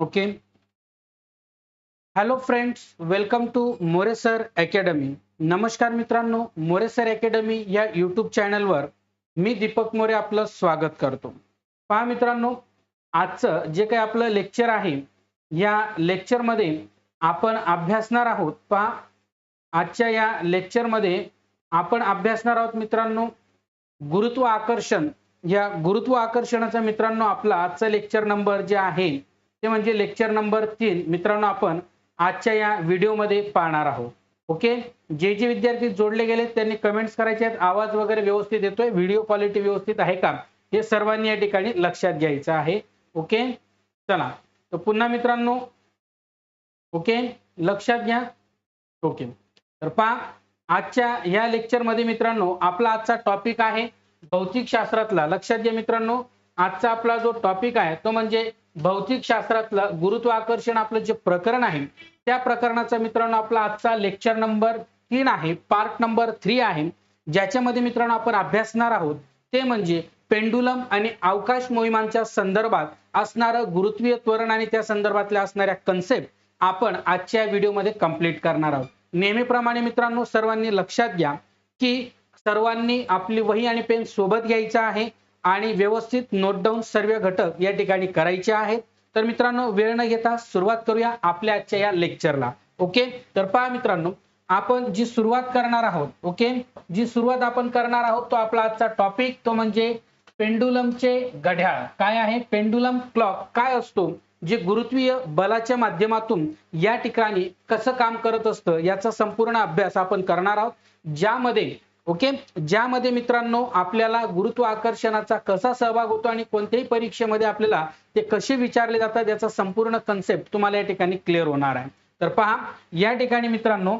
Okay? Hello friends welcome to Moresar academy नमस्कार मित्रांनो मोरेसर academy या यूट्यूब चॅनलवर मी दीपक मोरे आपलं स्वागत करतो. पहा मित्रांनो आजचं जे काही आपलं लेक्चर आहे या लेक्चरमध्ये आपण अभ्यासणार आहोत. पहा आजच्या या लेक्चरमध्ये आपण अभ्यासणार आहोत मित्रांनो गुरुत्व आकर्षण या गुरुत्व आकर्षणाचा मित्रांनो आपला आजचा लेक्चर नंबर जे आहे ते म्हणजे लेक्चर नंबर तीन. मित्रांनो आपण आजच्या या व्हिडिओमध्ये पाहणार आहोत. ओके जे जे विद्यार्थी जोडले गेले त्यांनी कमेंट्स करायचे आहेत. आवाज वगैरे व्यवस्थित येतोय. व्हिडिओ क्वालिटी व्यवस्थित आहे का? हे सर्वांनी या ठिकाणी लक्षात घ्यायचं आहे. ओके चला. तर पुन्हा मित्रांनो ओके लक्षात घ्या. ओके तर पहा आजच्या या लेक्चरमध्ये मित्रांनो आपला आजचा टॉपिक आहे भौतिक शास्त्रातला लक्षात घ्या मित्रांनो आजचा आपला जो टॉपिक आहे तो म्हणजे भौतिक शास्त्रातलं गुरुत्वाकर्षण आपलं जे प्रकरण आहे त्या प्रकरणाचा मित्रांनो आपला आजचा लेक्चर नंबर तीन आहे पार्ट नंबर थ्री आहे. ज्याच्यामध्ये मित्रांनो आपण अभ्यासणार आहोत ते म्हणजे पेंडुलम आणि अवकाश मोहिमांच्या संदर्भात असणारं गुरुत्वीय त्वरण आणि त्या संदर्भातल्या असणाऱ्या कन्सेप्ट आपण आजच्या व्हिडिओमध्ये कंप्लीट करणार आहोत. नेहमीप्रमाणे मित्रांनो सर्वांनी लक्षात घ्या की सर्वांनी आपली वही आणि पेन सोबत घ्यायचा आहे आणि व्यवस्थित नोटडाऊन सर्व घटक या ठिकाणी करायचे आहेत. तर मित्रांनो वेळ न घेता सुरुवात करूया आपल्या आजच्या या लेक्चरला ओके तर पहा मित्रांनो आपण जी सुरुवात करणार आहोत ओके जी सुरुवात आपण करणार आहोत तो आपला आजचा टॉपिक तो म्हणजे पेंडुलमचे घड्याळ. काय आहे? पेंडुलम क्लॉक काय असतो? जे गुरुत्वीय बलाच्या माध्यमातून या ठिकाणी कसं काम करत असतं याचा संपूर्ण अभ्यास आपण करणार आहोत. ज्यामध्ये ओके? ज्यामध्ये मित्रांनो आपल्याला गुरुत्व आकर्षणाचा कसा सहभाग होतो आणि कोणत्याही परीक्षेमध्ये आपल्याला ते कसे विचारले जातात याचा संपूर्ण कन्सेप्ट तुम्हाला या ठिकाणी क्लिअर होणार आहे. तर पहा या ठिकाणी मित्रांनो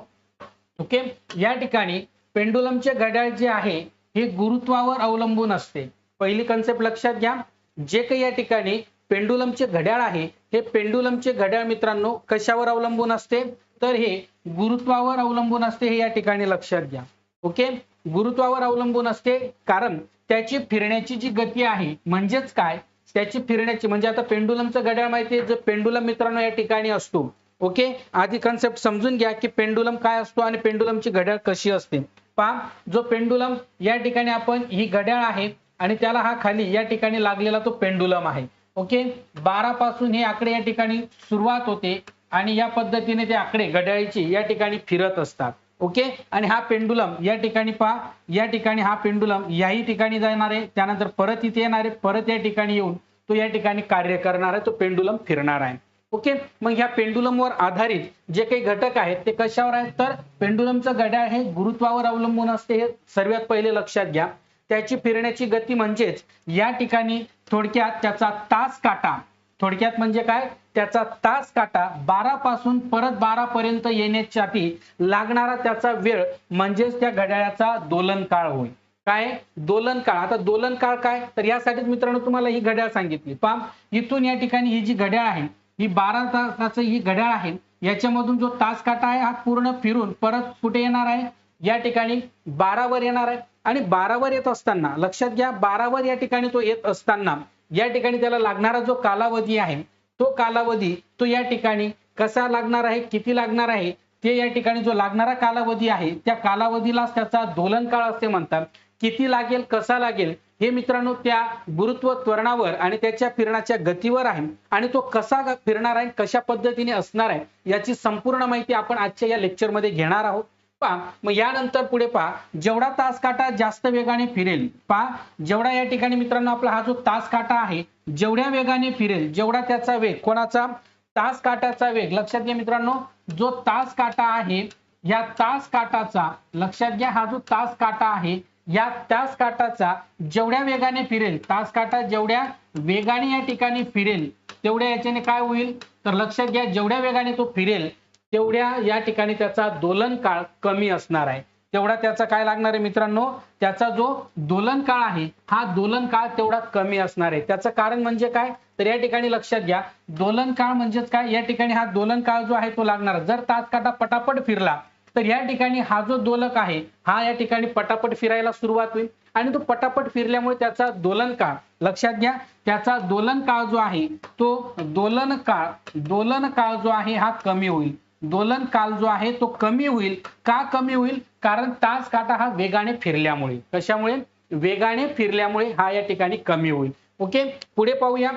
ओके? या ठिकाणी पेंडुलमचे घड्याळ जे आहे हे गुरुत्वावर अवलंबून असते. पहिली कन्सेप्ट लक्षात घ्या. जे काही या ठिकाणी पेंडुलमचे घड्याळ आहे हे पेंडुलमचे घड्याळ मित्रांनो कशावर अवलंबून असते? तर हे गुरुत्वावर अवलंबून असते हे या ठिकाणी लक्षात घ्या. ओके? गुरुत्वावर अवलंबून असते. कारण त्याची फिरण्याची जी गती आहे म्हणजेच काय? त्याची फिरण्याची म्हणजे आता पेंडुलमचं घड्याळ माहिती आहे जर पेंडुलम मित्रांनो या ठिकाणी असतो. ओके? आधी कन्सेप्ट समजून घ्या की पेंडुलम काय असतो आणि पेंडुलमची घड्याळ कशी असते. पहा जो पेंडुलम या ठिकाणी आपण ही घड्याळ आहे आणि त्याला हा खाली या ठिकाणी लागलेला तो पेंडुलम आहे. ओके? बारा पासून हे आकडे या ठिकाणी सुरुवात होते आणि या पद्धतीने ते आकडे घड्याळीची या ठिकाणी फिरत असतात. ओके? आणि हा पेंडुलम या ठिकाणी पहा या ठिकाणी हा पेंडुलम याही ठिकाणी जाणार आहे. त्यानंतर परत इथे येणार आहे परत या ठिकाणी येऊन तो या ठिकाणी कार्य करणार आहे तो पेंडुलम फिरणार आहे. ओके? मग ह्या पेंडुलमवर आधारित जे काही घटक आहेत ते कशावर आहेत? तर पेंडुलमचं घड्याळ हे गुरुत्वावर अवलंबून असते हे सर्वात पहिले लक्षात घ्या. त्याची फिरण्याची गती म्हणजेच या ठिकाणी थोडक्यात त्याचा तास काटा. थोडक्यात म्हणजे काय? त्याचा तास काटा बारा पासून परत बारा पर्यंत येण्यासाठी लागणारा त्याचा वेळ म्हणजेच त्या घड्याळाचा दोलन काळ होईल काय? दोलन काळ. आता दोलन काळ काय? तर यासाठीच मित्रांनो तुम्हाला ही घड्याळ सांगितली. पहा इथून या ठिकाणी ही जी घड्याळ आहे ही बारा तासाचं ही घड्याळ आहे याच्यामधून जो तास काटा आहे हा पूर्ण फिरून परत कुठे येणार आहे? या ठिकाणी बारावर येणार आहे. आणि बारावर येत असताना लक्षात घ्या बारावर या ठिकाणी तो येत असताना या ठिकाणी त्याला लागणारा जो कालावधी आहे तो कालावधी तो या ठिकाणी कसा लागणार आहे किती लागणार आहे ते या ठिकाणी जो लागणारा कालावधी आहे त्या कालावधीलाच त्याचा दोलन काळ असे म्हणतात. किती लागेल कसा लागेल हे मित्रांनो त्या गुरुत्व त्वरणावर आणि त्याच्या फिरण्याच्या गतीवर आहे आणि तो कसा फिरणार आहे कशा पद्धतीने असणार आहे याची संपूर्ण माहिती आपण आजच्या या लेक्चरमध्ये घेणार आहोत. पहा मग यानंतर पुढे पहा जेवढा तास काटा जास्त वेगाने फिरेल पहा जेवढा या ठिकाणी मित्रांनो आपला हा जो तास काटा आहे जेवढ्या वेगाने फिरेल जेवढा त्याचा वेग कोणाचा? तास काटाचा वेग. लक्षात घ्या मित्रांनो जो तास काटा आहे या तास काटाचा लक्षात घ्या हा जो तास काटा आहे या तास काटाचा जेवढ्या वेगाने फिरेल तास काटा जेवढ्या वेगाने या ठिकाणी फिरेल तेवढ्या याच्याने काय होईल? तर लक्षात घ्या जेवढ्या वेगाने तो फिरेल तेवढ्या या ठिकाणी त्याचा दोलन काळ कमी असणार आहे. तेवढा त्याचा काय लागणार आहे मित्रांनो? त्याचा जो दोलन काळ आहे हा दोलन काळ तेवढा कमी असणार आहे. त्याचं कारण म्हणजे काय? तर या ठिकाणी लक्षात घ्या दोलन काळ म्हणजेच काय? या ठिकाणी हा दोलन काळ जो आहे तो लागणार. जर तासकाटा पटापट फिरला तर या ठिकाणी हा जो दोलक आहे हा या ठिकाणी पटापट फिरायला सुरुवात होईल. आणि तो पटापट फिरल्यामुळे त्याचा दोलन काळ लक्षात घ्या त्याचा दोलन काळ जो आहे तो दोलन काळ दोलन काळ जो आहे हा कमी होईल. दोलन काल जो आहे तो कमी होईल. का कमी होईल? कारण तास काटा हा वेगाने फिरल्यामुळे. कशामुळे? वेगाने फिरल्यामुळे हा या ठिकाणी कमी होईल. ओके? पुढे पाहूया.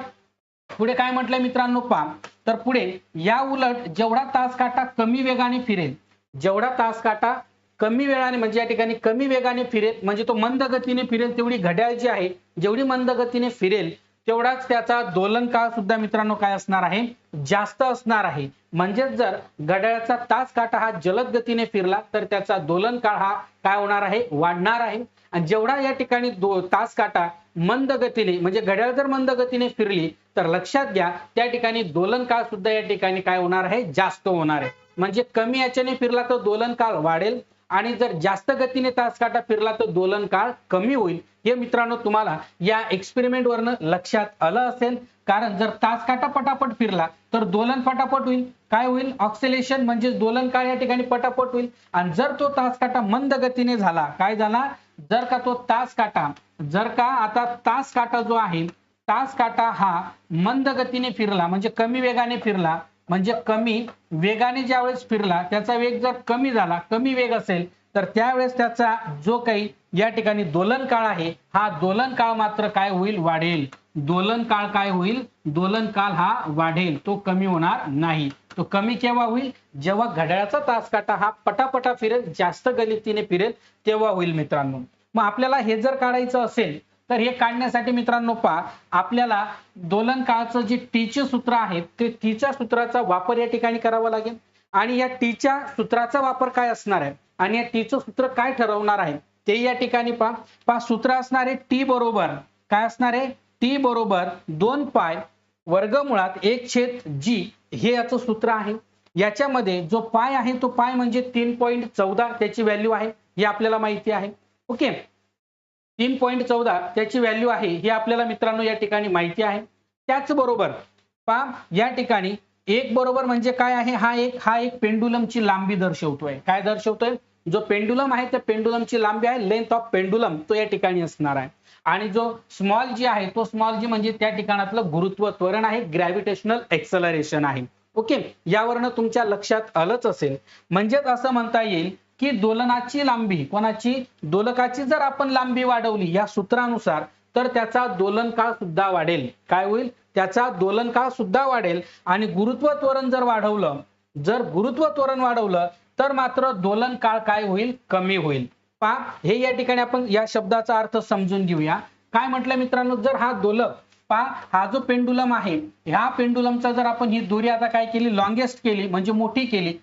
पुढे काय म्हटलंय मित्रांनो पहा. तर पुढे या उलट जेवढा तास काटा कमी वेगाने फिरेल जेवढा तास काटा कमी वेळाने म्हणजे या ठिकाणी कमी वेगाने फिरेल म्हणजे तो मंद गतीने फिरेल तेवढी घड्याळ जी आहे जेवढी मंद गतीने फिरेल तेवढाच त्याचा दोलन काळ सुद्धा मित्रांनो काय असणार आहे? जास्त असणार आहे. म्हणजेच जर घड्याळाचा तास काटा हा जलद गतीने फिरला तर त्याचा दोलन काळ हा काय होणार आहे? वाढणार आहे. आणि जेवढा या ठिकाणी तास काटा मंद गतीने म्हणजे घड्याळ जर मंद गतीने फिरली तर लक्षात घ्या त्या ठिकाणी दोलन काळ सुद्धा या ठिकाणी काय होणार आहे? जास्त होणार आहे. म्हणजे कमी याच्याने फिरला तर दोलन काळ वाढेल आणि जर जास्त गतीने तास काटा फिरला तर दोलन काळ कमी होईल. हे मित्रांनो तुम्हाला या एक्सपेरिमेंट वरनं लक्षात आलं असेल. कारण जर तास काटा पटापट फिरला तर दोलन पटापट होईल. काय होईल? ऑक्सिलेशन म्हणजे दोलन काळ या ठिकाणी पटापट होईल. आणि जर तो तास काटा मंद गतीने झाला काय झाला? जर का तो तास काटा जर का आता तास काटा जो आहे तास काटा हा मंद गतीने फिरला म्हणजे कमी वेगाने फिरला म्हणजे कमी वेगाने ज्यावेळेस फिरला त्याचा वेग जर कमी झाला कमी वेग असेल तर त्यावेळेस त्याचा जो काही या ठिकाणी दोलन काळ आहे हा दोलन काळ मात्र काय होईल? वाढेल. दोलन काळ काय होईल? दोलन काळ हा वाढेल. तो कमी होणार नाही. तो कमी केव्हा होईल? जेव्हा घड्याळाचा तासकाटा हा पटापटा फिरेल जास्त गलितीने फिरेल तेव्हा होईल मित्रांनो. मग आपल्याला हे जर काढायचं असेल तर हे काढण्यासाठी मित्रांनो पहा आपल्याला दोलन काळचं जे टीचे सूत्र आहे ते टीच्या सूत्राचा वापर या ठिकाणी करावा लागेल. आणि या टीच्या सूत्राचा वापर काय असणार आहे? आणि या टीचं सूत्र काय ठरवणार आहे? ते या ठिकाणी पहा. पहा सूत्र असणार आहे टी बरोबर. काय असणार आहे? टी बरोबर दोन पाय वर्गमुळात एक छेद जी हे याचं सूत्र आहे. याच्यामध्ये जो पाय आहे तो पाय म्हणजे तीन पॉईंट चौदा त्याची व्हॅल्यू आहे. हे आपल्याला माहिती आहे. ओके तीन पॉईंट चौदा त्याची व्हॅल्यू आहे हे आपल्याला मित्रांनो या ठिकाणी माहिती आहे. त्याचबरोबर पहा या ठिकाणी एक बरोबर म्हणजे काय आहे? हा एक हा एक पेंडुलमची लांबी दर्शवतोय. काय दर्शवतोय? जो पेंडुलम आहे त्या पेंडुलमची लांबी आहे लेंथ ऑफ पेंडुलम तो या ठिकाणी असणार आहे. आणि जो स्मॉल जी आहे तो स्मॉल जी म्हणजे त्या ठिकाणातलं गुरुत्व त्वरण आहे ग्रॅव्हिटेशनल एक्सलरेशन आहे. ओके यावरनं तुमच्या लक्षात आलंच असेल. म्हणजेच असं म्हणता येईल की दोलनाची लांबी कोणाची? दोलकाची जर आपण लांबी वाढवली या सूत्रानुसार तर त्याचा दोलन काळ सुद्धा वाढेल. काय होईल? त्याचा दोलन काळ सुद्धा वाढेल. आणि गुरुत्व त्वरण जर वाढवलं जर गुरुत्व त्वरण वाढवलं तर मात्र दोलन काळ काय होईल? कमी होईल. पहा हे या ठिकाणी आपण या शब्दाचा अर्थ समजून घेऊया. काय म्हटलं मित्रांनो? जर हा दोलक पहा हा जो पेंडुलम आहे ह्या पेंडुलमचा जर आपण ही दोरी आता काय केली? लॉंगेस्ट केली म्हणजे मोठी केली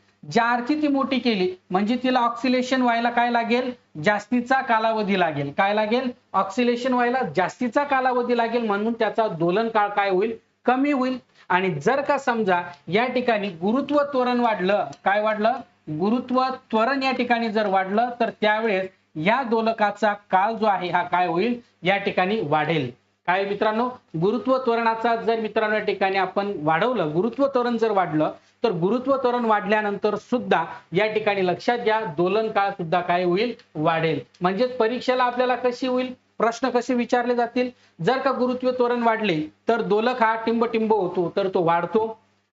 आरती ती मोठी केली म्हणजे तिला ऑक्सिलेशन व्हायला काय लागेल? जास्तीचा कालावधी लागेल. काय लागेल? ऑक्सिलेशन व्हायला जास्तीचा कालावधी लागेल म्हणून त्याचा दोलन काळ काय होईल? कमी होईल. आणि जर का समजा या ठिकाणी गुरुत्व त्वरण वाढलं काय वाढलं? गुरुत्व त्वरण या ठिकाणी जर वाढलं तर त्यावेळेस या दोलकाचा काळ जो आहे हा काय होईल? या ठिकाणी वाढेल. काय मित्रांनो? गुरुत्व त्वरणाचा जर मित्रांनो या ठिकाणी आपण वाढवलं गुरुत्व त्वरण जर वाढलं तर गुरुत्व त्वरण वाढल्यानंतर सुद्धा या ठिकाणी लक्षात घ्या दोलन काळ सुद्धा काय होईल? वाढेल. म्हणजेच परीक्षेला आपल्याला कशी होईल? प्रश्न कसे विचारले जातील? जर का गुरुत्व त्वरण वाढले तर दोलक हा टिंब टिंब होतो तर तो वाढतो.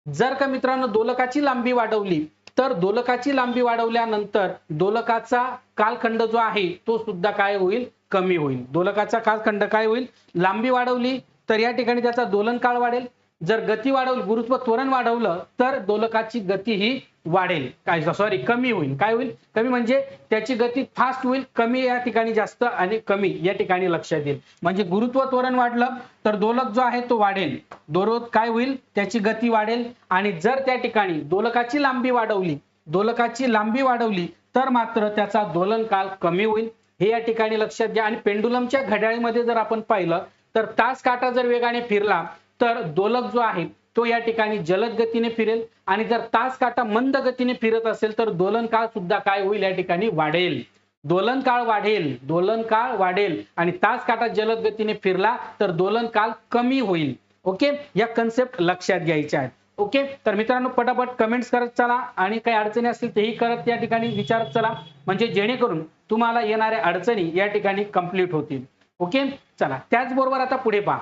जर का मित्रांनो दोलकाची लांबी वाढवली तर दोलकाची लांबी वाढवल्यानंतर दोलकाचा कालखंड जो आहे तो सुद्धा काय होईल? कमी होईल. दोलकाचा कालखंड काय होईल? लांबी वाढवली तर या ठिकाणी त्याचा दोलन काळ वाढेल. जर गती वाढवली गुरुत्व त्वरण वाढवलं तर दोलकाची गती ही वाढेल. काय सॉरी कमी होईल. काय होईल? कमी म्हणजे त्याची गती फास्ट होईल कमी या ठिकाणी जास्त आणि कमी या ठिकाणी लक्षात येईल म्हणजे गुरुत्व त्वरण वाढलं तर दोलक जो आहे तो वाढेल. दोरोध काय होईल? त्याची गती वाढेल. आणि जर त्या ठिकाणी दोलकाची लांबी वाढवली दोलकाची लांबी वाढवली तर मात्र त्याचा दोलन काळ कमी होईल. हे या ठिकाणी लक्षात घ्या. आणि पेंडुलमच्या घड्याळीमध्ये जर आपण पाहिलं तर तास काटा जर वेगाने फिरला तर दोलक जो आहे तो या ठिकाणी जलद गतीने फिरेल. आणि जर तास काटा मंद गतीने फिरत असेल तर दोलन काळ सुद्धा काय होईल? या ठिकाणी वाढेल. दोलन काळ वाढेल. दोलन काळ वाढेल. आणि तास काटा जलद गतीने फिरला तर दोलन काळ कमी होईल. ओके? या कन्सेप्ट लक्षात घ्यायच्या आहेत. ओके? तर मित्रांनो पटापट कमेंट्स करत चला आणि काही अडचणी असतील तेही करत या ठिकाणी विचारत चला. म्हणजे जेणेकरून तुम्हाला येणाऱ्या अडचणी या ठिकाणी कंप्लीट होतील. ओके? चला त्याचबरोबर आता पुढे पहा.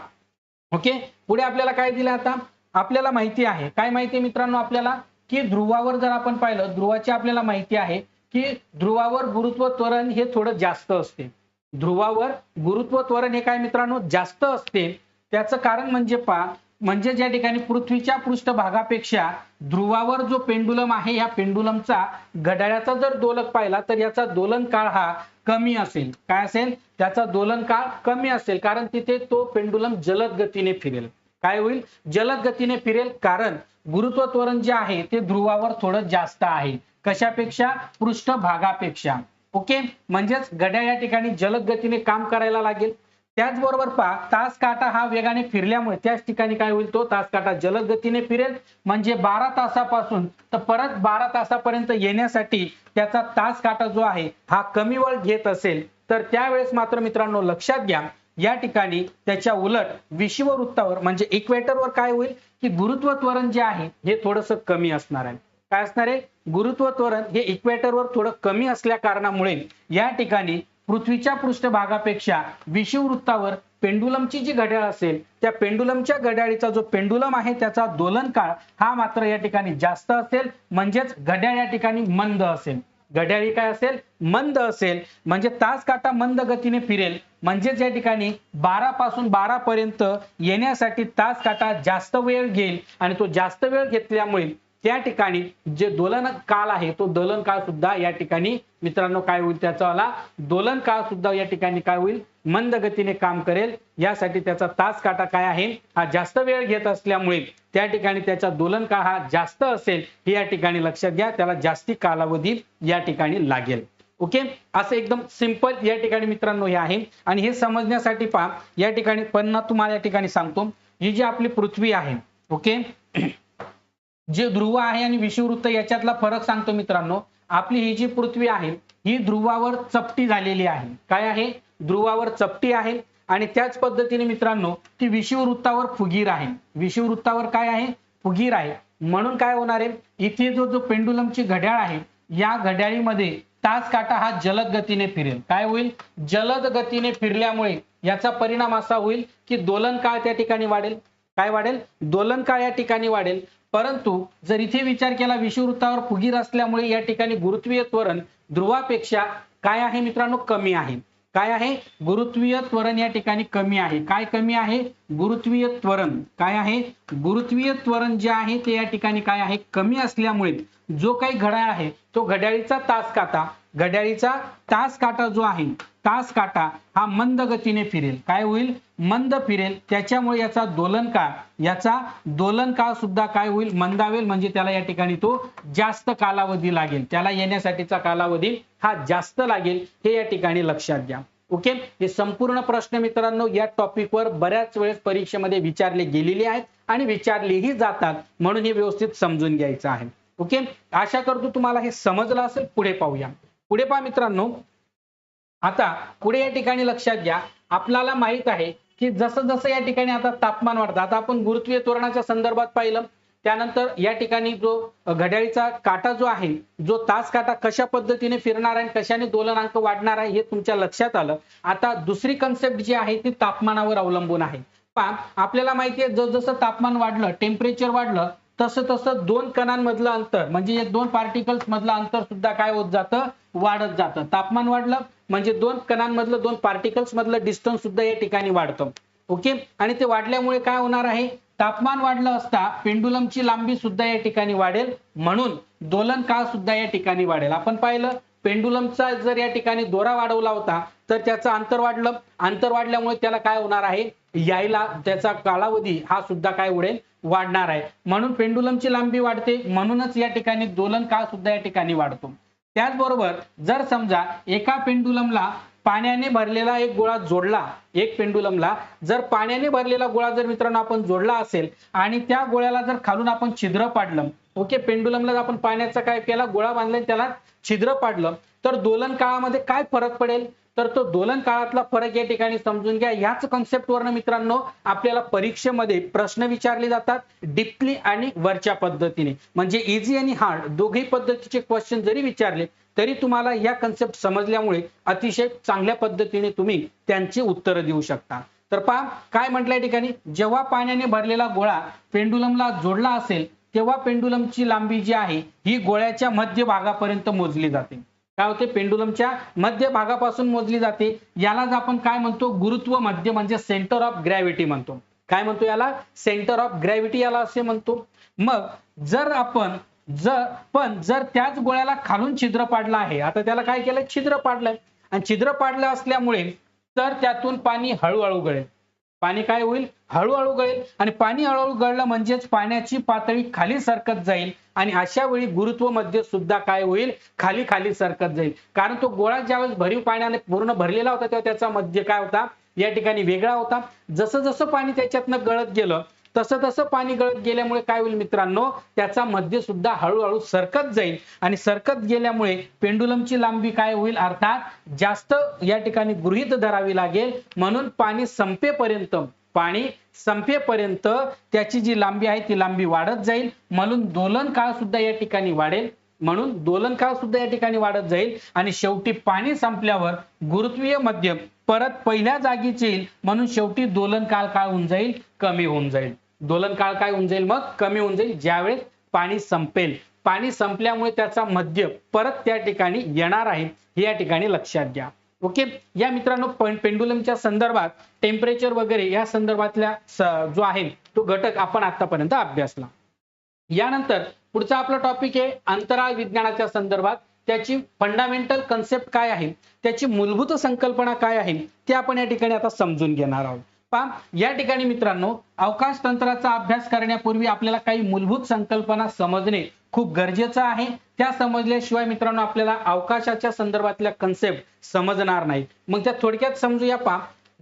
ओके? पुढे आपल्याला काय दिलं आता? आपल्याला माहिती आहे. काय माहिती मित्रांनो आपल्याला? की ध्रुवावर जर आपण पाहिलं ध्रुवाची आपल्याला माहिती आहे की ध्रुवावर गुरुत्व त्वरण हे थोडं जास्त असते. ध्रुवावर गुरुत्व त्वरण हे काय मित्रांनो? जास्त असते. त्याचं कारण म्हणजे पा म्हणजे ज्या ठिकाणी पृथ्वीच्या पृष्ठभागापेक्षा ध्रुवावर जो पेंडुलम आहे या पेंडुलमचा घड्याळाचा जर दोलक पाहिला तर याचा दोलन काळ हा कमी असेल. काय असेल? त्याचा दोलन काळ कमी असेल कारण तिथे तो पेंडुलम जलद गतीने फिरेल. काय होईल? जलद गतीने फिरेल कारण गुरुत्व त्वरण जे आहे ते ध्रुवावर थोडं जास्त आहे. कशापेक्षा? पृष्ठभागापेक्षा. ओके? म्हणजेच घड्याळ या ठिकाणी जलद गतीने काम करायला लागेल. त्याचबरोबर पहा तासकाटा हा वेगाने फिरल्यामुळे त्याच ठिकाणी काय होईल तो तासकाटा जलद गतीने फिरेल. म्हणजे बारा तासापासून तर परत बारा तासापर्यंत येण्यासाठी त्याचा तासकाटा जो आहे हा कमी वेळ घेत असेल. तर त्यावेळेस मात्र मित्रांनो लक्षात घ्या या ठिकाणी त्याच्या उलट विश्ववृत्तावर म्हणजे इक्वेटरवर काय होईल की गुरुत्व त्वरण जे आहे हे थोडस कमी असणार आहे. काय असणार आहे? गुरुत्व त्वरण हे इक्वेटरवर थोडं कमी असल्या कारणामुळे या ठिकाणी पृथ्वीच्या पृष्ठभागापेक्षा विषुववृत्तावर पेंडुलमची जी घड्याळ असेल त्या पेंडुलमच्या घड्याळीचा जो पेंडुलम आहे त्याचा दोलन काळ हा मात्र या ठिकाणी जास्त असेल. म्हणजेच घड्याळ या ठिकाणी मंद असेल. घड्याळी काय असेल? मंद असेल. म्हणजे तास काटा मंद गतीने फिरेल. म्हणजेच या ठिकाणी बारा पासून बारा पर्यंत येण्यासाठी तास काटा जास्त वेळ घेईल. आणि तो जास्त वेळ घेतल्यामुळे त्या ठिकाणी जे दोलन काळ आहे तो दोलन काळ सुद्धा या ठिकाणी मित्रांनो काय होईल त्याचा आला दोलन काळ सुद्धा या ठिकाणी काय होईल? मंद गतीने काम करेल. यासाठी त्याचा तास काटा काय आहे? हा जास्त वेळ घेत असल्यामुळे त्या ठिकाणी त्याचा दोलन काळ हा जास्त असेल हे या ठिकाणी लक्षात घ्या. त्याला जास्ती कालावधी या ठिकाणी लागेल. ओके? असं एकदम सिंपल या ठिकाणी मित्रांनो हे आहे. आणि हे समजण्यासाठी पहा या ठिकाणी पण तुम्हाला या ठिकाणी सांगतो. ही जी आपली पृथ्वी आहे ओके? जे ध्रुव आहे आणि विषुववृत्त याच्यातला फरक सांगतो मित्रांनो. आपली ही जी पृथ्वी आहे ही ध्रुवावर चपटी झालेली आहे. काय आहे? ध्रुवावर चपटी आहे आणि त्याच पद्धतीने मित्रांनो ती विषुववृत्तावर फुगीर आहे. विषुववृत्तावर काय आहे? फुगीर आहे. म्हणून काय होणार आहे? इथे जो जो पेंडुलमची घड्याळ आहे या घड्याळीमध्ये तास काटा हा जलद गतीने फिरेल. काय होईल? जलद गतीने फिरल्यामुळे याचा परिणाम असा होईल की दोलन काळ त्या ठिकाणी वाढेल. काय वाढेल? दोलन काळ या ठिकाणी वाढेल. परंतु जर इथे विचार केला विषुववृत्तावर फुगीर असल्यामुळे या ठिकाणी गुरुत्वीय त्वरण ध्रुवापेक्षा काय आहे मित्रांनो? कमी आहे. काय आहे? गुरुत्वीय त्वरण या ठिकाणी कमी आहे. काय कमी आहे? गुरुत्वीय त्वरण. काय आहे? गुरुत्वीय त्वरण जे आहे ते या ठिकाणी काय आहे? कमी असल्यामुळे जो काही घड्याळ आहे तो घड्याळीचा तास काटा. घड्याळीचा तास काटा जो आहे तास काटा हा मंद गतीने फिरेल. काय होईल? मंद फिरेल. त्याच्यामुळे याचा दोलन काळ याचा दोलन काळ सुद्धा काय होईल? मंदावेल. म्हणजे त्याला या ठिकाणी तो जास्त कालावधी लागेल. त्याला येण्यासाठीचा कालावधी हा जास्त लागेल हे या ठिकाणी लक्षात घ्या. ओके? हे संपूर्ण प्रश्न मित्रांनो या टॉपिकवर बऱ्याच वेळेस परीक्षेमध्ये विचारले गेलेले आहेत आणि विचारलेही जातात. म्हणून हे व्यवस्थित समजून घ्यायचं आहे. ओके? आशा करतो तुम्हाला हे समजलं असेल पुढे पाहूया. पुढे पहा मित्रांनो. आता पुढे या ठिकाणी लक्षात घ्या. आपल्याला माहीत आहे की जसं जसं या ठिकाणी आता तापमान वाढतं आता आपण गुरुत्वीय तोरणाच्या संदर्भात पाहिलं. त्यानंतर या ठिकाणी जो घड्याळीचा काटा जो आहे जो तास काटा कशा पद्धतीने फिरणार आहे कशाने दोलनांक वाढणार आहे हे तुमच्या लक्षात आलं. आता दुसरी कन्सेप्ट जी आहे ती तापमानावर अवलंबून आहे. पहा आपल्याला माहिती आहे जसं तापमान वाढलं टेम्परेचर वाढलं तसं तसं दोन कणांमधलं अंतर म्हणजे या दोन पार्टिकल्स मधलं अंतर सुद्धा काय होत जातं? वाढत जातं. तापमान वाढलं म्हणजे दोन कणांमधलं दोन पार्टिकल्स मधलं डिस्टन्स सुद्धा या ठिकाणी वाढतं. ओके? आणि ते वाढल्यामुळे काय होणार आहे? तापमान वाढलं असता पेंडुलमची लांबी सुद्धा या ठिकाणी वाढेल. म्हणून दोलन काळ सुद्धा या ठिकाणी वाढेल. आपण पाहिलं पेंडुलमचा जर या ठिकाणी दोरा वाढवला होता तर त्याचं अंतर वाढलं. अंतर वाढल्यामुळे त्याला काय होणार आहे? यायला त्याचा कालावधी हा सुद्धा काय उडेल? वाढणार आहे. म्हणून पेंडुलमची लांबी वाढते. म्हणूनच या ठिकाणी दोलन काळ सुद्धा या ठिकाणी वाढतो. त्याचबरोबर जर समजा एका पेंडुलमला पाण्याने भरलेला एक गोळा जोडला एक पेंडुलमला जर पाण्याने भरलेला गोळा जर मित्रांनो आपण जोडला असेल आणि त्या गोळ्याला जर खालून आपण छिद्र पाडलं ओके पेंडुलमला आपण पाण्याचा काय केला गोळा बांधला त्याला छिद्र पाडलं तर दोलन काळामध्ये काय फरक पडेल? तर तो दोलन काळातला फरक या ठिकाणी समजून घ्या. ह्याच कॉन्सेप्टवरनं मित्रांनो आपल्याला परीक्षेमध्ये प्रश्न विचारले जातात डीपली आणि वरच्या पद्धतीने. म्हणजे इझी आणि हार्ड दोघी पद्धतीचे क्वेश्चन जरी विचारले तरी तुम्हाला ह्या कन्सेप्ट समजल्यामुळे अतिशय चांगल्या पद्धतीने तुम्ही त्यांची उत्तरं देऊ शकता. तर पहा काय म्हटलं या ठिकाणी? जेव्हा पाण्याने भरलेला गोळा पेंडुलमला जोडला असेल तेव्हा पेंडुलमची लांबी जी आहे ही गोळ्याच्या मध्य भागापर्यंत मोजली जाते. काय होते? पेंडुलमच्या मध्य भागापासून मोजली जाते. यालाच आपण काय म्हणतो? गुरुत्व मध्य म्हणजे सेंटर ऑफ ग्रॅव्हिटी म्हणतो. काय म्हणतो याला? सेंटर ऑफ ग्रॅव्हिटी याला असे म्हणतो. मग जर आपण जर पण जर त्याच गोळ्याला खालून छिद्र पाडलं आहे आता त्याला काय केलं छिद्र पाडलंय. आणि छिद्र पाडलं असल्यामुळे तर त्यातून पाणी हळूहळू गळेल. पाणी काय होईल? हळूहळू गळेल. आणि पाणी हळूहळू गळलं म्हणजेच पाण्याची पातळी खाली सरकत जाईल. आणि अशा वेळी गुरुत्वमध्ये सुद्धा काय होईल? खाली खाली सरकत जाईल. कारण तो गोळा ज्यावेळेस भरीव पाण्याने पूर्ण भरलेला होता तेव्हा त्याचा मध्य काय होता? या ठिकाणी वेगळा होता. जसं जसं पाणी त्याच्यातनं गळत गेलं तसं तसं पाणी गळत गेल्यामुळे काय होईल मित्रांनो? त्याचा मध्य सुद्धा हळूहळू सरकत जाईल. आणि सरकत गेल्यामुळे पेंडुलमची लांबी काय होईल? अर्थात जास्त या ठिकाणी गृहीत धरावी लागेल. म्हणून पाणी संपेपर्यंत पाणी संपेपर्यंत त्याची जी लांबी आहे ती लांबी वाढत जाईल. म्हणून दोलन काळ सुद्धा या ठिकाणी वाढेल. म्हणून दोलन काळ सुद्धा या ठिकाणी वाढत जाईल. आणि शेवटी पाणी संपल्यावर गुरुत्वीय मध्यम परत पहिल्या जागीच येईल. म्हणून शेवटी दोलन काळ काळ होऊन जाईल कमी होऊन जाईल. दोलन काळ काय होऊन जाईल? मग कमी होऊन जाईल. ज्यावेळेस पाणी संपेल. पाणी संपल्यामुळे त्याचा मध्य परत त्या ठिकाणी येणार आहे. हे या ठिकाणी लक्षात घ्या. ओके? या मित्रांनो पेंडुलमच्या संदर्भात टेम्परेचर वगैरे या संदर्भातल्या जो आहे तो घटक आपण आतापर्यंत अभ्यासला. यानंतर पुढचा आपला टॉपिक आहे अंतराळ विज्ञानाच्या संदर्भात. त्याची फंडामेंटल कन्सेप्ट काय आहे? त्याची मूलभूत संकल्पना काय आहे? ते आपण या ठिकाणी आता समजून घेणार आहोत. पहा या ठिकाणी मित्रांनो अवकाश तंत्राचा अभ्यास करण्यापूर्वी आपल्याला काही मूलभूत संकल्पना समजणे खूप गरजेचं आहे. त्या समजल्याशिवाय मित्रांनो आपल्याला अवकाशाच्या संदर्भातल्या कन्सेप्ट समजणार नाही मग त्या थोडक्यात समजूया पहा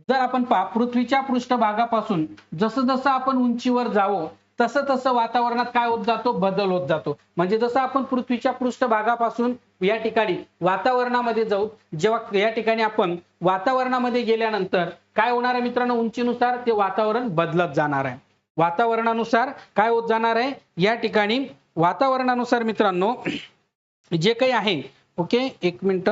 जर आपण पहा पृथ्वीच्या पृष्ठभागापासून जसं जसं आपण उंचीवर जावं तसं तसं वातावरणात काय होत जातो? बदल होत जातो. म्हणजे जसं आपण पृथ्वीच्या पृष्ठभागापासून या ठिकाणी वातावरणामध्ये जाऊ जेव्हा या ठिकाणी आपण वातावरणामध्ये गेल्यानंतर काय होणार आहे मित्रांनो? उंचीनुसार ते वातावरण बदलत जाणार आहे. वातावरणानुसार काय होत जाणार आहे? या ठिकाणी वातावरणानुसार मित्रांनो जे काही आहे ओके एक मिनिट.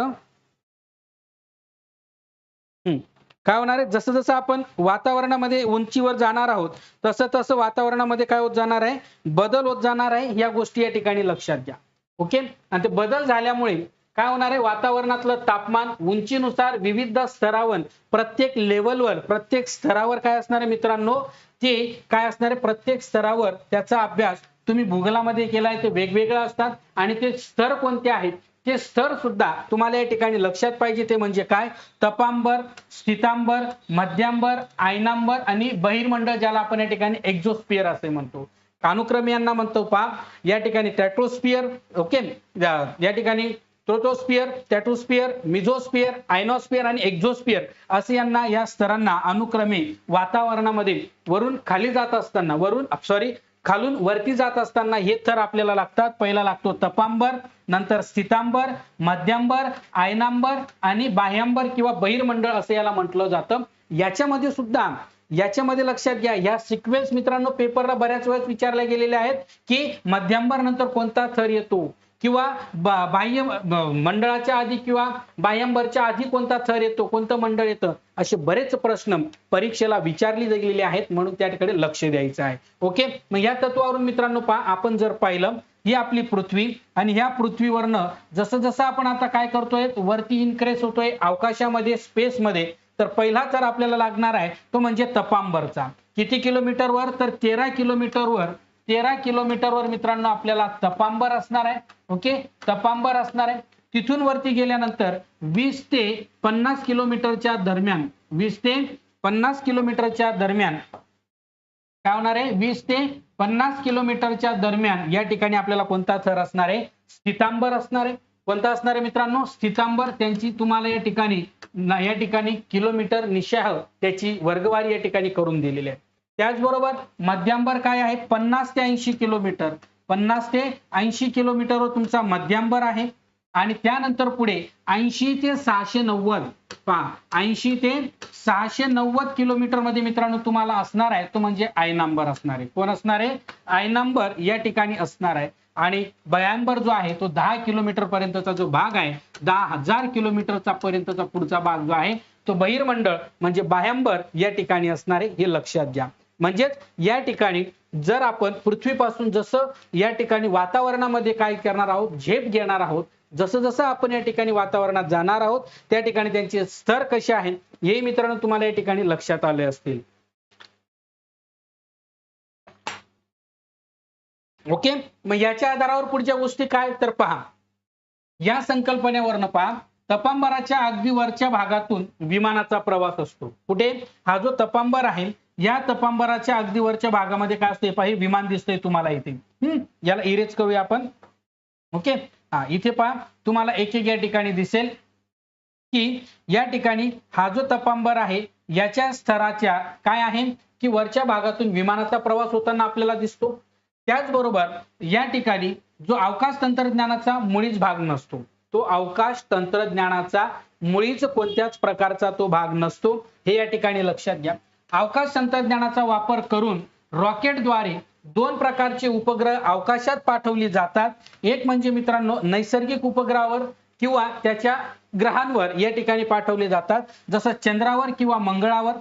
काय होणार आहे? जसं जसं आपण वातावरणामध्ये उंचीवर जाणार आहोत तसं तसं वातावरणामध्ये काय होत जाणार आहे? बदल होत जाणार आहे या गोष्टी या ठिकाणी लक्षात घ्या. ओके? आणि ते बदल झाल्यामुळे काय होणार आहे? वातावरणातलं तापमान उंचीनुसार विविध स्तरावर प्रत्येक लेवलवर प्रत्येक स्तरावर काय असणार आहे मित्रांनो? ते काय असणार आहे? प्रत्येक स्तरावर त्याचा अभ्यास तुम्ही भूगोलामध्ये केलाय ते वेगवेगळं असतात. आणि ते स्तर कोणते आहेत? ते स्तर सुद्धा तुम्हाला या ठिकाणी लक्षात पाहिजे ते म्हणजे काय? तपांबर स्थितांबर मध्यांबर आयनांबर आणि बहिर्मंडळ ज्याला आपण या ठिकाणी एक्झोस्पियर असे म्हणतो. कानुक्रम यांना म्हणतो पहा या ठिकाणी टॅट्रोस्पियर ओके या ठिकाणी ट्रोटोस्पियर टॅटोस्पियर मिझोस्पियर आयनोस्पियर आणि एक्झोस्पियर असे यांना या स्तरांना अनुक्रमे वातावरणामध्ये वरून खाली जात असताना वरून सॉरी खालून वरती जात असताना हे थर आपल्याला लागतात. पहिला लागतो तपांबर नंतर स्थितांबर मध्यांबर आयनांबर आणि बाह्यांबर किंवा बहिर्मंडळ असं याला म्हटलं जातं. याच्यामध्ये सुद्धा याच्यामध्ये लक्षात घ्या या सिक्वेन्स मित्रांनो पेपरला बऱ्याच वेळेस विचारल्या गेलेल्या आहेत की मध्यांबर नंतर कोणता थर येतो? किंवा बाह्य मंडळाच्या आधी किंवा बाह्यंबरच्या आधी कोणता थर येतो? कोणतं मंडळ येतं? असे बरेच प्रश्न परीक्षेला विचारले गेलेले आहेत म्हणून त्या ठिकाणी लक्ष द्यायचं आहे. ओके? मग या तत्वावरून मित्रांनो पहा आपण जर पाहिलं ही आपली पृथ्वी आणि ह्या पृथ्वीवरनं जसं जसं आपण आता काय करतोय वरती इन्क्रेस होतोय अवकाशामध्ये स्पेसमध्ये तर पहिला तर आपल्याला लागणार आहे तो म्हणजे तपांबरचा. किती किलोमीटरवर तर तेरा किलोमीटरवर तेरा किलोमीटरवर मित्रांनो आपल्याला तपांबर असणार आहे ओके? तपांबर असणार आहे. तिथून वरती गेल्यानंतर वीस ते पन्नास किलोमीटरच्या दरम्यान वीस ते पन्नास किलोमीटरच्या दरम्यान काय होणार आहे? वीस ते पन्नास किलोमीटरच्या दरम्यान या ठिकाणी आपल्याला कोणता थर असणार आहे? स्थितांबर असणार आहे. कोणता असणार आहे मित्रांनो? स्थितांबर त्यांची तुम्हाला या ठिकाणी या ठिकाणी किलोमीटर निशाह त्याची वर्गवारी या ठिकाणी करून दिलेली आहे. त्याचबरोबर मध्यांबर काय आहे? पन्नास ते ऐंशी किलोमीटर. पन्नास ते ऐंशी किलोमीटरवर तुमचा मध्यांबर आहे. आणि त्यानंतर पुढे ऐंशी ते सहाशे नव्वद. पहा ऐंशी ते सहाशे नव्वद किलोमीटरमध्ये मित्रांनो तुम्हाला असणार आहे. तो म्हणजे आय नंबर असणार आहे. कोण असणार आहे? आय नंबर या ठिकाणी असणार आहे. आणि बयांबर जो आहे तो दहा किलोमीटर पर्यंतचा जो भाग आहे दहा हजार किलोमीटरचा पर्यंतचा पुढचा भाग जो आहे तो बहिर्मंडळ म्हणजे बाह्यांबर या ठिकाणी असणारे हे लक्षात घ्या. म्हणजेच या ठिकाणी जर आपण पृथ्वीपासून जसं या ठिकाणी वातावरणामध्ये काय करणार आहोत झेप घेणार आहोत जसं जसं आपण या ठिकाणी वातावरणात जाणार आहोत त्या ठिकाणी त्यांचे स्तर कसे आहेत हे मित्रांनो तुम्हाला या ठिकाणी लक्षात आले असतील. ओके? मग याच्या आधारावर पुढच्या गोष्टी काय? तर पहा. या संकल्पनेवरनं पहा. तपांबराच्या अगदी वरच्या भागातून विमानाचा प्रवास असतो. कुठे? हा जो तपांबर आहे या तपांबराच्या अगदी वरच्या भागामध्ये काय असते पहा हे विमान दिसतंय तुम्हाला इथे. हम्म याला इरेज करूया आपण. ओके? हा इथे पहा. तुम्हाला एक एक या ठिकाणी दिसेल की या ठिकाणी हा जो तपांबर आहे याच्या स्तराच्या काय आहे? की वरच्या भागातून विमानाचा प्रवास होताना आपल्याला दिसतो. त्याचबरोबर या ठिकाणी जो अवकाश तंत्रज्ञानाचा मुळीच भाग नसतो तो अवकाश तंत्रज्ञानाचा मुळीच कोणत्याच प्रकारचा तो भाग नसतो हे या ठिकाणी लक्षात घ्या. अवकाश तंत्रज्ञानाचा वापर करून रॉकेटद्वारे दोन प्रकारचे उपग्रह अवकाशात पाठवली जातात. एक म्हणजे मित्रांनो नैसर्गिक उपग्रहावर किंवा त्याच्या ग्रहांवर या ठिकाणी पाठवले जातात. जसं चंद्रावर किंवा मंगळावर.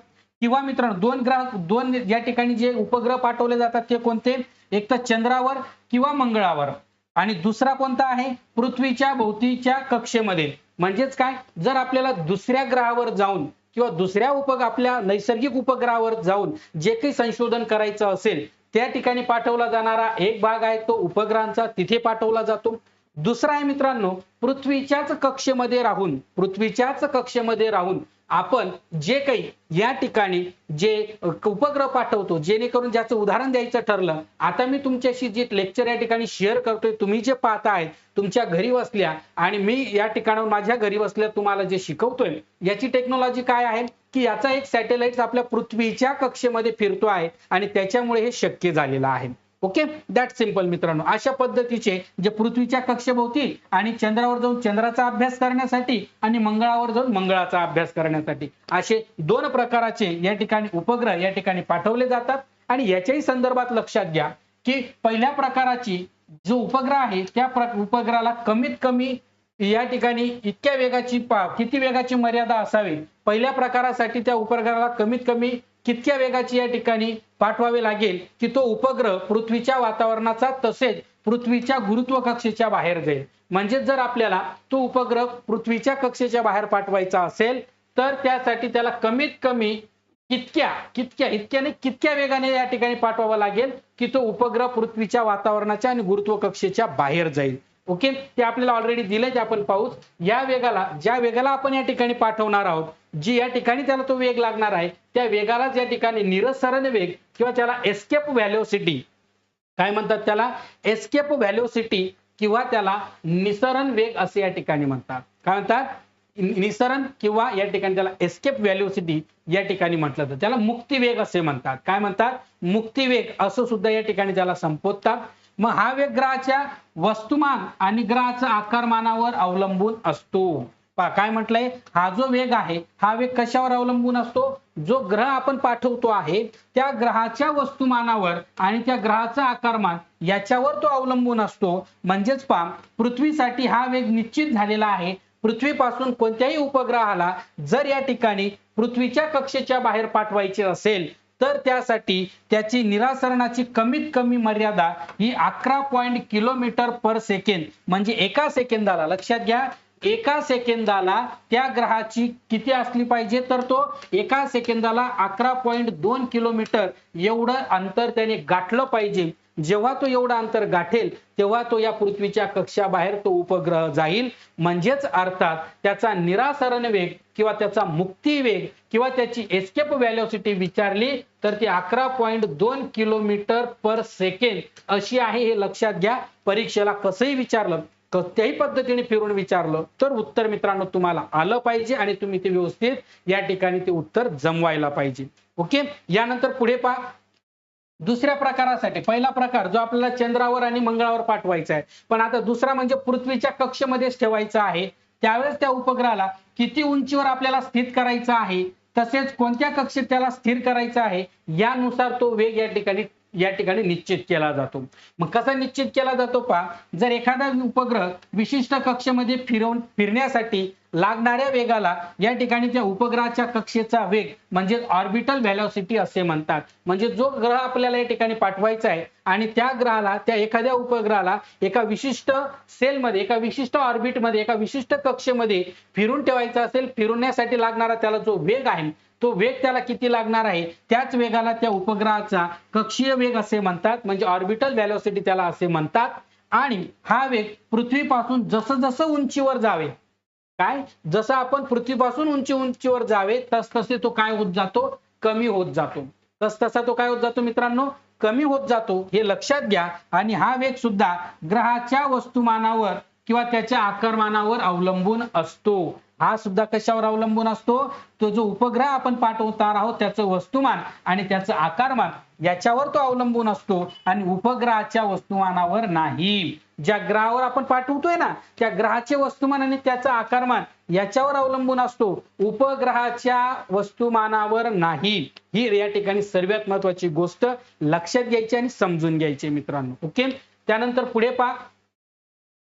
किंवा मित्रांनो दोन ग्रह दोन या ठिकाणी जे उपग्रह पाठवले जातात ते कोणते? एक तर चंद्रावर किंवा मंगळावर. आणि दुसरा कोणता आहे? पृथ्वीच्या भोवतीच्या कक्षेमध्ये. म्हणजेच काय? जर आपल्याला दुसऱ्या ग्रहावर जाऊन किंवा दुसऱ्या उपग आपल्या नैसर्गिक उपग्रहावर जाऊन जे काही संशोधन करायचं असेल त्या ठिकाणी पाठवला जाणारा एक भाग आहे तो उपग्रहांचा. तिथे पाठवला जातो. दुसरा आहे मित्रांनो पृथ्वीच्याच कक्षेमध्ये राहून पृथ्वीच्याच कक्षेमध्ये राहून आपण जे काही या ठिकाणी जे उपग्रह पाठवतो जेणेकरून ज्याचं उदाहरण द्यायचं ठरलं आता मी तुमच्याशी जे लेक्चर या ठिकाणी शेअर करतोय तुम्ही जे पाहताय तुमच्या घरी बसल्या आणि मी या ठिकाणावर माझ्या घरी बसल्या तुम्हाला जे शिकवतोय याची टेक्नॉलॉजी काय आहे? की याचा एक सॅटेलाइट आपल्या पृथ्वीच्या कक्षेमध्ये फिरतो आहे आणि त्याच्यामुळे हे शक्य झालेलं आहे. ओके दॅट सिंपल मित्रांनो. अशा पद्धतीचे जे पृथ्वीच्या कक्षेभोवती आणि चंद्रावर जाऊन चंद्राचा अभ्यास करण्यासाठी आणि मंगळावर जाऊन मंगळाचा अभ्यास करण्यासाठी असे दोन प्रकाराचे या ठिकाणी उपग्रह या ठिकाणी पाठवले जातात. आणि याच्याही संदर्भात लक्षात घ्या की पहिल्या प्रकाराची जो उपग्रह आहे त्या उपग्रहाला कमीत कमी या ठिकाणी इतक्या वेगाची किती वेगाची मर्यादा असावी पहिल्या प्रकारासाठी त्या उपग्रहाला कमीत कमी कितक्या वेगाची या ठिकाणी पाठवावे लागेल की तो उपग्रह पृथ्वीच्या वातावरणाचा तसेच पृथ्वीच्या गुरुत्व कक्षेच्या बाहेर जाईल. म्हणजे जर आपल्याला तो उपग्रह पृथ्वीच्या कक्षेच्या बाहेर पाठवायचा असेल तर त्यासाठी त्याला कमीत कमी कितक्या कितक्या इतक्याने कितक्या वेगाने या ठिकाणी पाठवावा लागेल की तो उपग्रह पृथ्वीच्या वातावरणाच्या आणि गुरुत्व कक्षेच्या बाहेर जाईल. ओके? ते आपल्याला ऑलरेडी दिलं ते आपण पाहूच या वेगाला ज्या वेगाला आपण या ठिकाणी पाठवणार आहोत जी या ठिकाणी त्याला तो वेग लागणार आहे त्या वेगालाच या ठिकाणी निरसरण वेग किंवा त्याला एस्केप व्हॅल्युसिटी काय म्हणतात त्याला? एस्केप व्हॅल्युसिटी किंवा त्याला निसरण वेग असे या ठिकाणी म्हणतात. काय म्हणतात? निसरण किंवा या ठिकाणी त्याला एस्केप व्हॅल्युसिटी या ठिकाणी म्हटलं जातं. त्याला मुक्ती वेग असे म्हणतात. काय म्हणतात? मुक्ती वेग असं सुद्धा या ठिकाणी त्याला संबोधतात. मग हा वेग ग्रहाच्या वस्तुमान आणि ग्रहाच्या आकारमानावर अवलंबून असतो. काय म्हटलंय? हा जो वेग आहे हा वेग कशावर अवलंबून असतो? जो ग्रह आपण पाठवतो आहे त्या ग्रहाच्या वस्तुमानावर आणि त्या ग्रहाचा आकारमान याच्यावर तो अवलंबून असतो. म्हणजेच पा पृथ्वीसाठी हा वेग निश्चित झालेला आहे. पृथ्वीपासून कोणत्याही उपग्रहाला जर या ठिकाणी पृथ्वीच्या कक्षेच्या बाहेर पाठवायचे असेल तर त्यासाठी त्याची निरासरणाची कमीत कमी मर्यादा ही अकरा पॉईंट किलोमीटर पर सेकंद म्हणजे एका सेकंदाला. लक्षात घ्या एका सेकंदाला त्या ग्रहाची किती असली पाहिजे? तर तो एका सेकंदाला अकरा पॉईंट दोन किलोमीटर एवढं अंतर त्याने गाठलं पाहिजे. जेव्हा तो एवढं अंतर गाठेल तेव्हा तो या पृथ्वीच्या कक्षाबाहेर तो उपग्रह जाईल. म्हणजेच अर्थात त्याचा निरासरण वेग किंवा त्याचा मुक्ती वेग किंवा त्याची एस्केप व्हॅल्युसिटी विचारली तर ती अकरा पॉईंट दोन किलोमीटर पर सेकंड अशी आहे हे लक्षात घ्या. परीक्षेला कसंही विचारलं कोणत्याही पद्धतीने फिरून विचारलं. तर उत्तर मित्रांनो तुम्हाला आलं पाहिजे आणि तुम्ही ते व्यवस्थित या ठिकाणी ते उत्तर जमवायला पाहिजे. ओके? यानंतर पुढे पहा. दुसऱ्या प्रकारासाठी. पहिला प्रकार जो आपल्याला चंद्रावर आणि मंगळावर पाठवायचा आहे. पण आता दुसरा म्हणजे पृथ्वीच्या कक्षेमध्येच ठेवायचा आहे. त्यावेळेस त्या उपग्रहाला किती उंचीवर आपल्याला स्थित करायचं आहे? तसेच कोणत्या कक्षेत त्याला स्थिर करायचं आहे? यानुसार तो वेग या ठिकाणी या ठिकाणी निश्चित केला जातो. मग कसा निश्चित केला जातो पा जर एखादा उपग्रह विशिष्ट कक्षेमध्ये फिरवून फिरण्यासाठी लागणाऱ्या वेगाला या ठिकाणी त्या उपग्रहाच्या कक्षेचा वेग म्हणजे ऑर्बिटल व्हॅलॉसिटी असे म्हणतात. म्हणजे जो ग्रह आपल्याला या ठिकाणी पाठवायचा आहे आणि त्या ग्रहाला त्या एखाद्या उपग्रहाला एका विशिष्ट सेलमध्ये एका विशिष्ट ऑर्बिटमध्ये एका विशिष्ट कक्षेमध्ये फिरून ठेवायचा असेल फिरवण्यासाठी लागणारा त्याला जो वेग आहे तो वेग त्याला किती लागणार आहे? त्याच वेगाला त्या उपग्रहाचा कक्षीय वेग असे म्हणतात म्हणजे ऑर्बिटल व्हॅलोसिटी त्याला असे म्हणतात. आणि हा वेग पृथ्वीपासून जसं जसं उंचीवर जावे काय? जसं आपण पृथ्वीपासून उंची उंचीवर जावे तस तसे तो काय होत जातो? कमी होत जातो. तस तसा तो काय होत जातो मित्रांनो? कमी होत जातो. हे लक्षात घ्या. आणि हा वेग सुद्धा ग्रहाच्या वस्तुमानावर किंवा त्याच्या आकारमानावर अवलंबून असतो. हा सुद्धा कशावर अवलंबून असतो? तो जो उपग्रह आपण पाठवणार आहोत त्याचं वस्तुमान आणि त्याचं आकारमान याच्यावर तो अवलंबून असतो आणि उपग्रहाच्या वस्तुमानावर नाही. ज्या ग्रहावर आपण पाठवतोय ना त्या ग्रहाचे वस्तुमान आणि त्याचं आकारमान याच्यावर अवलंबून असतो. उपग्रहाच्या वस्तुमानावर नाही. ही या ठिकाणी सर्वात महत्वाची गोष्ट लक्षात घ्यायची आणि समजून घ्यायची मित्रांनो. ओके? त्यानंतर पुढे पहा.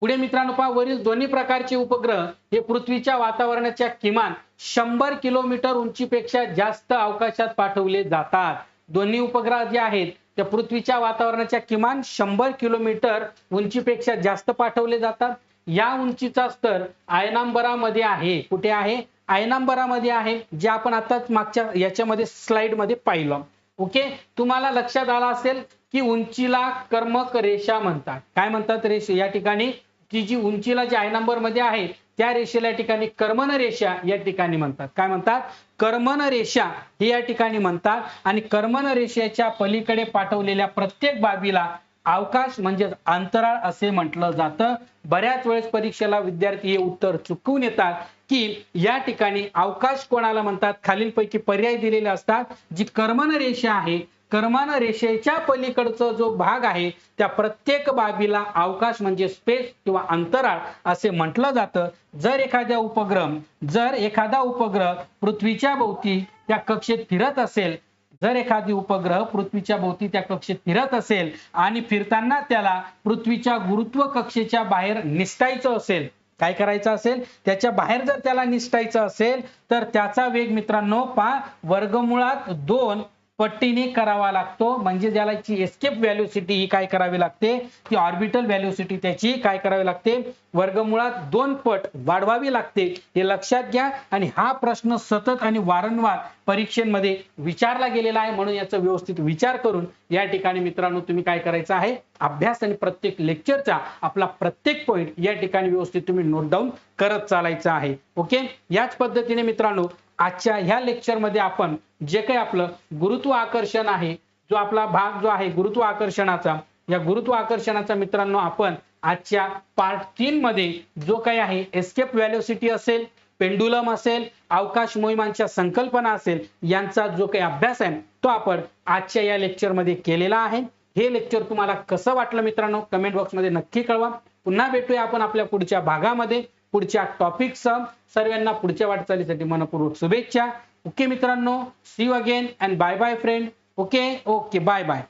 पुढे मित्रांनो पहा वरील दोन्ही प्रकारचे उपग्रह हे पृथ्वीच्या वातावरणाच्या किमान शंभर किलोमीटर उंचीपेक्षा जास्त अवकाशात पाठवले जातात. दोन्ही उपग्रह जे आहेत ते पृथ्वीच्या वातावरणाच्या किमान शंभर किलोमीटर उंचीपेक्षा जास्त पाठवले जातात. या उंचीचा स्तर आयनांबरामध्ये आहे. कुठे आहे? आयनांबरामध्ये आहे जे आपण आताच मागच्या याच्यामध्ये स्लाइडमध्ये पाहिलं. ओके? तुम्हाला लक्षात आलं असेल की उंचीला कर्मक रेषा म्हणतात. काय म्हणतात रेषा या ठिकाणी? ती जी उंचीला जी आय नंबरमध्ये आहे त्या रेषेला या ठिकाणी कर्मन रेषा या ठिकाणी म्हणतात. काय म्हणतात? कर्मन रेषा हे या ठिकाणी म्हणतात आणि कर्मन रेषेच्या पलीकडे पाठवलेल्या प्रत्येक बाबीला अवकाश म्हणजे अंतराळ असे म्हटलं जातं. बऱ्याच वेळेस परीक्षेला विद्यार्थी हे उत्तर चुकवून येतात की या ठिकाणी अवकाश कोणाला म्हणतात? खालीलपैकी पर्याय दिलेले असतात. जी कर्मन रेषा आहे कर्मान रेषेच्या पलीकडचा जो भाग आहे त्या प्रत्येक बाबीला अवकाश म्हणजे स्पेस किंवा अंतराळ असे म्हटलं जातं. जर एखाद्या उपग्रह जर एखादा उपग्रह पृथ्वीच्या भोवती त्या कक्षेत फिरत असेल जर एखादी उपग्रह पृथ्वीच्या भोवती त्या कक्षेत फिरत असेल आणि फिरताना त्याला पृथ्वीच्या गुरुत्व कक्षेच्या बाहेर निसटायचं असेल काय करायचं असेल? त्याच्या बाहेर जर त्याला निसटायचं असेल तर त्याचा वेग मित्रांनो पा वर्गमुळात दोन पट्टीने करावा लागतो. म्हणजे ज्याला एस्केप व्हॅल्युसिटी ही काय करावी लागते? ती ऑर्बिटल व्हॅल्युसिटी त्याची काय करावी लागते? वर्गमुळात दोन पट वाढवावी लागते. हे लक्षात घ्या. आणि हा प्रश्न सतत आणि वारंवार परीक्षेमध्ये विचारला गेलेला आहे. म्हणून याचा व्यवस्थित विचार करून या ठिकाणी मित्रांनो तुम्ही काय करायचं आहे? अभ्यास आणि प्रत्येक लेक्चरचा आपला प्रत्येक पॉईंट या ठिकाणी व्यवस्थित तुम्ही नोट डाऊन करत चालायचं आहे. ओके याच पद्धतीने मित्रांनो आजच्या ह्या लेक्चरमध्ये आपण जे काही आपलं गुरुत्व आकर्षण आहे जो आपला भाग जो आहे गुरुत्व आकर्षणाचा या गुरुत्व आकर्षणाचा मित्रांनो आपण आजच्या पार्ट तीन मध्ये जो काही आहे एस्केप व्हॅल्युसिटी असेल पेंडुलम असेल अवकाश मोहिमांच्या संकल्पना असेल यांचा जो काही अभ्यास आहे तो आपण आजच्या या लेक्चरमध्ये केलेला आहे. हे लेक्चर तुम्हाला कसं वाटलं मित्रांनो? कमेंट बॉक्समध्ये नक्की कळवा. पुन्हा भेटूया आपण आपल्या पुढच्या भागामध्ये. पुढच्या टॉपिकसह सर्वांना पुढच्या वाटचालीसाठी मनपूर्वक शुभेच्छा. ओके मित्रांनो see again and bye bye friend okay okay bye bye